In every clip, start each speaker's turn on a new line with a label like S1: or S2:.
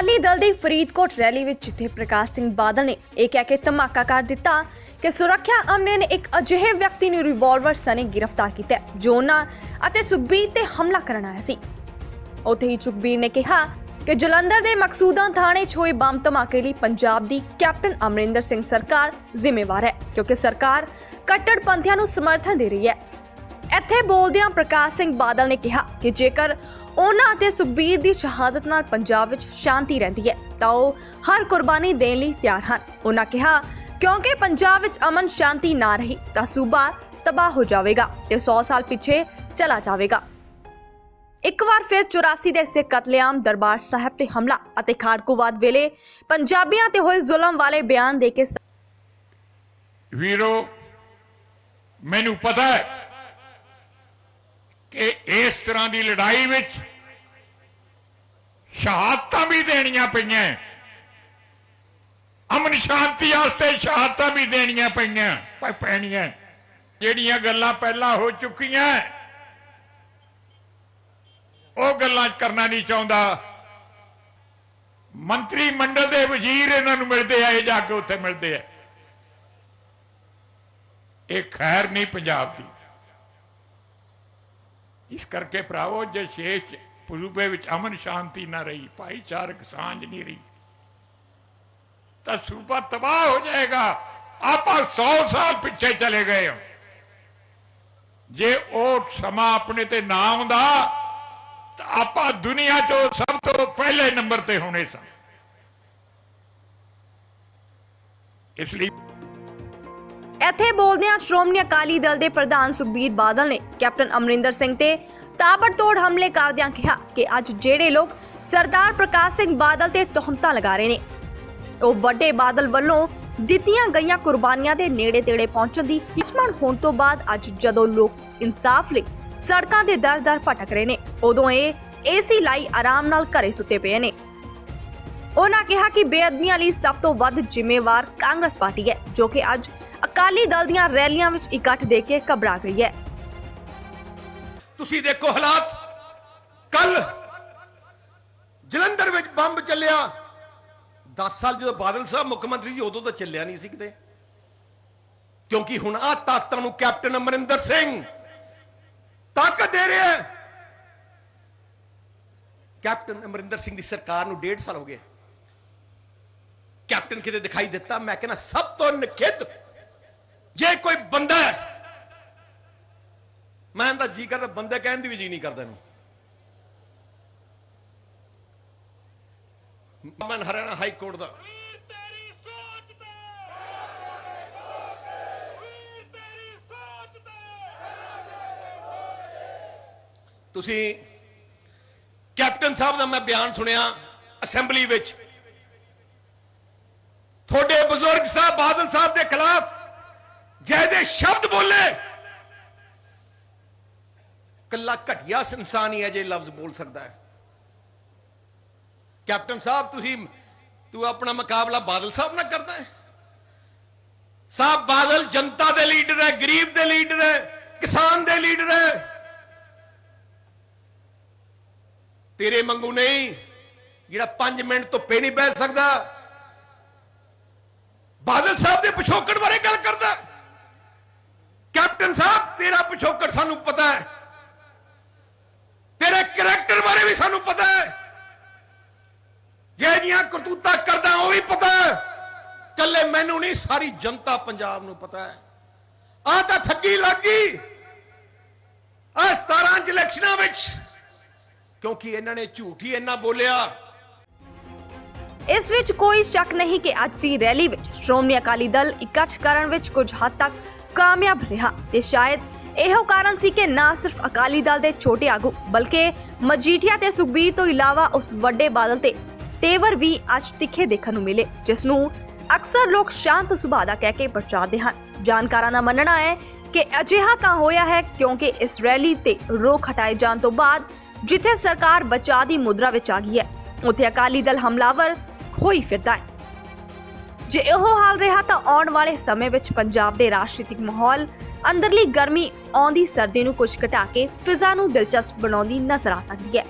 S1: ਅਕਾਲੀ ਦਲ ਦੀ ਫਰੀਦਕੋਟ ਰੈਲੀ ਵਿੱਚ ਜਿੱਥੇ ਪ੍ਰਕਾਸ਼ ਸਿੰਘ ਬਾਦਲ ਨੇ ਇਹ ਕਹਿ ਕੇ ਧਮਾਕਾ ਕਰ ਦਿੱਤਾ ਕਿ ਸੁਰੱਖਿਆ ਅਮਲੇ ਨੇ ਇੱਕ ਅਜਿਹੇ ਵਿਅਕਤੀ ਨੂੰ ਰਿਵਾਲਵਰ ਸਣੇ ਗ੍ਰਿਫਤਾਰ ਕੀਤਾ ਹੈ, ਜੋ ਉਹਨਾਂ ਅਤੇ ਸੁਖਬੀਰ ਤੇ ਹਮਲਾ ਕਰਨ ਆਇਆ ਸੀ। ਉੱਥੇ ਹੀ ਸੁਖਬੀਰ ਨੇ ਕਿਹਾ ਕਿ ਜਲੰਧਰ ਦੇ ਮਕਸੂਦਾਂ ਥਾਣੇ 'ਚ ਹੋਏ ਬੰਬ ਧਮਾਕੇ ਲਈ ਪੰਜਾਬ ਦੀ ਕੈਪਟਨ ਅਮਰਿੰਦਰ ਸਿੰਘ ਸਰਕਾਰ ਜ਼ਿੰਮੇਵਾਰ ਹੈ ਕਿਉਂਕਿ ਸਰਕਾਰ ਕੱਟੜਪੰਥੀਆਂ ਨੂੰ ਸਮਰਥਨ ਦੇ ਰਹੀ ਹੈ। ਇੱਥੇ ਬੋਲਦਿਆਂ ਪ੍ਰਕਾਸ਼ ਸਿੰਘ ਬਾਦਲ ਨੇ ਕਿਹਾ ਕਿ ਜੇਕਰ ਉਹਨਾਂ ਅਤੇ ਸੁਖਬੀਰ ਦੀ ਸ਼ਹਾਦਤ ਨਾਲ ਪੰਜਾਬ ਵਿੱਚ ਸ਼ਾਂਤੀ ਰਹਿੰਦੀ ਹੈ, ਤਾਂ ਉਹ ਹਰ ਕੁਰਬਾਨੀ ਦੇਣ ਲਈ ਤਿਆਰ ਹਨ। ਉਹਨਾਂ ਕਿਹਾ, ਕਿਉਂਕਿ ਪੰਜਾਬ ਵਿੱਚ ਅਮਨ ਸ਼ਾਂਤੀ ਨਾ ਰਹੀ, ਤਾਂ ਸੂਬਾ ਤਬਾਹ ਹੋ ਜਾਵੇਗਾ ਤੇ 100 ਸਾਲ ਪਿੱਛੇ ਚਲਾ ਜਾਵੇਗਾ। ਇੱਕ ਵਾਰ ਫਿਰ 84 ਦੇ ਸਿੱਖ ਕਤਲੇਆਮ ਦਰਬਾਰ ਸਾਹਿਬ ਤੇ ਹਮਲਾ ਅਤੇ ਖਾੜਕੂਵਾਦ ਵੇਲੇ ਪੰਜਾਬੀਆਂ ਤੇ ਹੋਏ ਜ਼ੁਲਮ ਵਾਲੇ ਬਿਆਨ ਦੇ ਕੇ
S2: ਵੀਰੋ, ਮੈਨੂੰ ਪਤਾ ਹੈ ਕਿ ਇਸ ਤਰ੍ਹਾਂ ਦੀ ਲੜਾਈ ਵਿੱਚ ਸ਼ਹਾਦਤਾਂ ਵੀ ਦੇਣੀਆਂ ਪਈਆਂ। ਅਮਨ ਸ਼ਾਂਤੀ ਵਾਸਤੇ ਸ਼ਹਾਦਤਾਂ ਵੀ ਦੇਣੀਆਂ ਪਈਆਂ ਪੈਣੀਆਂ। ਜਿਹੜੀਆਂ ਗੱਲਾਂ ਪਹਿਲਾਂ ਹੋ ਚੁੱਕੀਆਂ, ਉਹ ਗੱਲਾਂ ਕਰਨਾ ਨਹੀਂ ਚਾਹੁੰਦਾ। ਮੰਤਰੀ ਮੰਡਲ ਦੇ ਵਜ਼ੀਰ ਇਹਨਾਂ ਨੂੰ ਮਿਲਦੇ ਆ, ਇਹ ਜਾ ਕੇ ਉੱਥੇ ਮਿਲਦੇ ਆ। ਇਹ ਖੈਰ ਨਹੀਂ ਪੰਜਾਬ ਦੀ। ਇਸ ਕਰਕੇ ਭਰਾਵੋ, ਜੇ ਸ਼ੇਸ਼ ਪੂਰਬੇ ਵਿੱਚ ਅਮਨ ਸ਼ਾਂਤੀ ਨਾ ਰਹੀ, ਭਾਈਚਾਰਕ ਸਾਂਝ ਨਹੀਂ ਰਹੀ, ਤਾਂ ਸੂਬਾ ਤਬਾਹ ਹੋ ਜਾਏਗਾ। ਆਪਾਂ 100 ਸਾਲ ਪਿੱਛੇ ਚਲੇ ਗਏ ਹਾਂ। ਜੇ ਉਹ ਸਮਾਂ ਆਪਣੇ ਤੇ ਨਾ ਆਉਂਦਾ, ਤਾਂ ਆਪਾਂ ਦੁਨੀਆ 'ਚੋਂ ਸਭ ਤੋਂ ਪਹਿਲੇ ਨੰਬਰ ਤੇ ਹੋਣੇ ਸਾਂ। ਇਸ ਲਈ
S1: ਇੱਥੇ ਬੋਲਦਿਆਂ ਸ਼੍ਰੋਮਣੀ ਅਕਾਲੀ ਦਲ ਦੇ ਪ੍ਰਧਾਨ ਸੁਖਬੀਰ ਬਾਦਲ ਨੇ ਕੈਪਟਨ ਅਮਰਿੰਦਰ ਸਿੰਘ ਤੇ ਤਾਬੜਤੋੜ ਹਮਲੇ ਕਰਦਿਆਂ ਕਿਹਾ ਕਿ ਅੱਜ ਜਿਹੜੇ ਲੋਕ ਸਰਦਾਰ ਪ੍ਰਕਾਸ਼ ਸਿੰਘ ਬਾਦਲ ਤੇ ਤੋਹਮਤਾਂ ਲਗਾ ਰਹੇ ਨੇ, ਉਹ ਵੱਡੇ ਬਾਦਲ ਵੱਲੋਂ ਦਿੱਤੀਆਂ ਗਈਆਂ ਕੁਰਬਾਨੀਆਂ ਦੇ ਨੇੜੇ ਤੇੜੇ ਪਹੁੰਚਣ ਦੀ ਦੁਸ਼ਮਣ ਹੋਣ ਤੋਂ ਬਾਅਦ ਅੱਜ ਜਦੋਂ ਲੋਕ ਇਨਸਾਫ ਲਈ ਸੜਕਾਂ ਦੇ ਦਰ-ਦਰ ਭਟਕ ਰਹੇ ਨੇ, ਉਦੋਂ ਇਹ ਏਸੀ ਲਾਈ ਆਰਾਮ ਨਾਲ ਘਰੇ ਸੁੱਤੇ ਪਏ ਨੇ। ਉਹਨਾਂ ਕਿਹਾ ਕਿ ਬੇਅਦਬੀਆਂ ਲਈ ਸਭ ਤੋਂ ਵੱਧ ਜ਼ਿੰਮੇਵਾਰ ਕਾਂਗਰਸ ਪਾਰਟੀ ਹੈ, ਜੋ ਕਿ ਅੱਜ ਅਕਾਲੀ ਦਲ ਦੀਆਂ ਰੈਲੀਆਂ ਵਿੱਚ ਇਕੱਠ ਦੇ ਕੇ ਘਬਰਾ ਗਈ ਹੈ।
S3: ਤੁਸੀਂ ਦੇਖੋ ਹਾਲਾਤ। ਕੱਲ ਜਲੰਧਰ ਵਿੱਚ ਬੰਬ ਚੱਲਿਆ। 10 ਸਾਲ ਜਦੋਂ ਬਾਦਲ ਸਾਹਿਬ, ਮੁੱਖ ਮੰਤਰੀ ਸੀ ਉਦੋਂ ਤਾਂ ਚੱਲਿਆ ਨਹੀਂ ਸੀ ਕਿਤੇ। ਕਿਉਂਕਿ ਹੁਣ ਆ ਤਾਕਤਾਂ ਨੂੰ ਕੈਪਟਨ ਅਮਰਿੰਦਰ ਸਿੰਘ ਤਾਕਤ ਦੇ ਰਿਹਾ ਕੈਪਟਨ ਅਮਰਿੰਦਰ ਸਿੰਘ ਦੀ ਸਰਕਾਰ ਨੂੰ 1.5 ਸਾਲ ਹੋ ਗਏ। ਕੈਪਟਨ ਕਿਤੇ ਦਿਖਾਈ ਦਿੱਤਾ, ਮੈਂ ਕਹਿੰਦਾ, ਸਭ ਤੋਂ ਨਖਿੱਧ ਜੇ ਕੋਈ ਬੰਦਾ ਮੈਂ ਤਾਂ ਜੀ ਕਰਦਾ, ਬੰਦੇ ਕਹਿਣ ਦੀ ਵੀ ਜੀ ਨਹੀਂ ਕਰਦਾ ਇਹਨੂੰ। ਮੈਂ ਹਰਿਆਣਾ ਹਾਈ ਕੋਰਟ ਦਾ। ਤੁਸੀਂ ਕੈਪਟਨ ਸਾਹਿਬ ਦਾ ਮੈਂ ਬਿਆਨ ਸੁਣਿਆ ਅਸੈਂਬਲੀ ਵਿੱਚ। ਤੁਹਾਡੇ ਬਜ਼ੁਰਗ ਸਾਹਿਬ ਬਾਦਲ ਸਾਹਿਬ ਦੇ ਖਿਲਾਫ ਜਿਹਦੇ ਸ਼ਬਦ ਬੋਲੇ ਕੱਲਾ ਘਟਿਆ ਇਨਸਾਨ ਹੀ ਹੈ ਜੇ ਲਫ਼ਜ਼ ਬੋਲ ਸਕਦਾ ਹੈ ਕੈਪਟਨ ਸਾਹਿਬ ਤੁਸੀਂ ਤੂੰ ਆਪਣਾ ਮੁਕਾਬਲਾ ਬਾਦਲ ਸਾਹਿਬ ਨਾਲ ਕਰਦਾ ਹੈ ਸਾਹਿਬ ਬਾਦਲ ਜਨਤਾ ਦੇ ਲੀਡਰ ਹੈ ਗਰੀਬ ਦੇ ਲੀਡਰ ਹੈ ਕਿਸਾਨ ਦੇ ਲੀਡਰ ਹੈ ਤੇਰੇ ਮੰਗੂ ਨਹੀਂ ਜਿਹੜਾ 5 ਮਿੰਟ ਧੁੱਪੇ ਨਹੀਂ ਬਹਿ ਸਕਦਾ ਬਾਦਲ ਸਾਹਿਬ ਦੇ ਪਿਛੋਕੜ ਬਾਰੇ ਗੱਲ ਕਰਦਾ ਕੈਪਟਨ ਸਾਹਿਬ ਤੇਰਾ ਪਿਛੋਕੜ ਸਾਨੂੰ ਪਤਾ ਹੈ ਤੇਰੇ ਕੈਰੈਕਟਰ ਬਾਰੇ ਵੀ ਸਾਨੂੰ ਪਤਾ ਹੈ ਜਿਹੜੀਆਂ ਕਰਤੂਤਾਂ ਕਰਦਾ ਉਹ ਵੀ ਪਤਾ ਹੈ ਕੱਲੇ ਮੈਨੂੰ ਨਹੀਂ ਸਾਰੀ ਜਨਤਾ ਪੰਜਾਬ ਨੂੰ ਪਤਾ ਹੈ ਆ ਤਾਂ ਠੱਗੀ ਲੱਗ ਗਈ ਆ 17 ਚ ਇਲੈਕਸ਼ਨਾਂ ਵਿੱਚ ਕਿਉਂਕਿ ਇਹਨਾਂ ਨੇ ਝੂਠ ਹੀ ਇੰਨਾ ਬੋਲਿਆ
S1: ਇਸ ਵਿੱਚ ਕੋਈ ਸ਼ੱਕ ਨਹੀਂ ਕਿ ਅੱਜ ਦੀ ਰੈਲੀ ਵਿੱਚ ਸ਼੍ਰੋਮਣੀ ਅਕਾਲੀ ਦਲ ਇਕੱਠ ਕਰਨ ਵਿੱਚ ਕੁਝ ਹੱਦ ਤੱਕ ਕਾਮਯਾਬ ਰਿਹਾ ਤੇ ਸ਼ਾਇਦ ਇਹੋ ਕਾਰਨ ਸੀ ਕਿ ਨਾ ਸਿਰਫ ਅਕਾਲੀ ਦਲ ਦੇ ਛੋਟੇ ਆਗੂ, ਬਲਕਿ ਮਜੀਠੀਆ ਤੇ ਸੁਖਬੀਰ ਤੋਂ ਇਲਾਵਾ ਉਸ ਵੱਡੇ ਬਾਦਲ ਤੇ ਤੇਵਰ ਵੀ ਅੱਜ ਤਿੱਖੇ ਦੇਖਣ ਨੂੰ ਮਿਲੇ, ਜਿਸ ਨੂੰ ਅਕਸਰ ਲੋਕ ਸ਼ਾਂਤ ਸੁਭਾਅ ਦਾ ਕਹਿ ਕੇ ਪ੍ਰਚਾਰਦੇ ਹਨ। ਜਾਣਕਾਰਾਂ ਦਾ ਮੰਨਣਾ ਹੈ ਕਿ ਅਜਿਹਾ ਤਾਂ ਹੋਇਆ ਹੈ ਕਿਉਂਕਿ ਇਸ ਰੈਲੀ ਤੇ ਰੋਕ ਹਟਾਏ ਜਾਣ ਤੋਂ ਬਾਅਦ ਜਿੱਥੇ ਸਰਕਾਰ ਬਚਾਅ ਦੀ ਮੁਦਰਾ ਵਿੱਚ ਆ ਗਈ ਹੈ, ਉੱਥੇ ਅਕਾਲੀ ਦਲ ਹਮਲਾਵਰ ਹੋਈ ਫਿਰਦਾ ਹੈ। ਜੇ ਇਹੋ ਹਾਲ ਰਿਹਾ ਤਾਂ ਆਉਣ ਵਾਲੇ ਸਮੇਂ ਵਿੱਚ ਪੰਜਾਬ ਦੇ ਰਾਜਨੀਤਿਕ ਮਾਹੌਲ ਅੰਦਰਲੀ ਗਰਮੀ ਆਉਂਦੀ ਸਰਦੀ ਨੂੰ ਕੁਝ ਘਟਾ ਕੇ ਫਿਜ਼ਾ ਨੂੰ ਦਿਲਚਸਪ ਬਣਾਉਂਦੀ ਨਜ਼ਰ ਆ ਸਕਦੀ ਹੈ।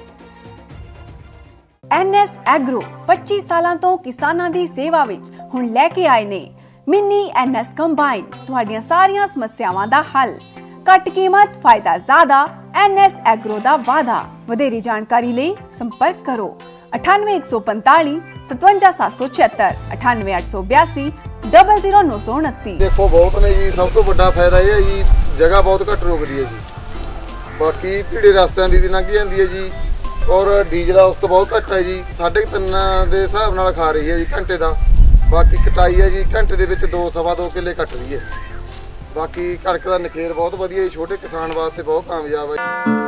S4: ਐਨਐਸ ਐਗਰੋ 25 ਸਾਲਾਂ ਤੋਂ ਕਿਸਾਨਾਂ ਦੀ ਸੇਵਾ ਵਿੱਚ ਹੁਣ ਲੈ ਕੇ ਆਏ ਨੇ। ਮਿੰਨੀ ਐਨਐਸ ਕੰਬਾਈਨ, ਤੁਹਾਡੀਆਂ ਸਾਰੀਆਂ ਸਮੱਸਿਆਵਾਂ ਦਾ ਹੱਲ। ਘੱਟ ਕੀਮਤ, ਫਾਇਦਾ ਜ਼ਿਆਦਾ ਐਨਐਸ ਐਗਰੋ ਦਾ ਵਾਅਦਾ। ਵਧੇਰੀ ਜਾਣਕਾਰੀ ਲਈ ਸੰਪਰਕ ਕਰੋ। 98145 57776 98882 00929
S5: ਦੇਖੋ ਬਹੁਤ ਨੇ ਜੀ ਸਭ ਤੋਂ ਵੱਡਾ ਫਾਇਦਾ ਇਹ ਹੈ ਜੀ ਜਗ੍ਹਾ ਬਹੁਤ ਘੱਟ ਰੋਕਦੀ ਹੈ ਜੀ ਬਾਕੀ ਭੀੜੇ ਰਸਤਿਆਂ ਦੀ ਦੀ ਲੰਘ ਜਾਂਦੀ ਹੈ ਜੀ ਔਰ ਡੀਜ਼ਲ ਉਸ ਤੋਂ ਬਹੁਤ ਘੱਟ ਹੈ ਜੀ 3.5 ਦੇ ਹਿਸਾਬ ਨਾਲ ਖਾ ਰਹੀ ਹੈ ਜੀ ਘੰਟੇ ਦਾ ਬਾਕੀ ਕਟਾਈ ਹੈ ਜੀ ਘੰਟੇ ਦੇ ਵਿੱਚ 2 ਸਵਾ 2 ਕਿੱਲੇ ਕੱਟ ਰਹੀ ਹੈ ਬਾਕੀ ਕਣਕ ਦਾ ਨਖੇਰ ਬਹੁਤ ਵਧੀਆ ਜੀ ਛੋਟੇ ਕਿਸਾਨ ਵਾਸਤੇ ਬਹੁਤ ਕਾਮਯਾਬ ਹੈ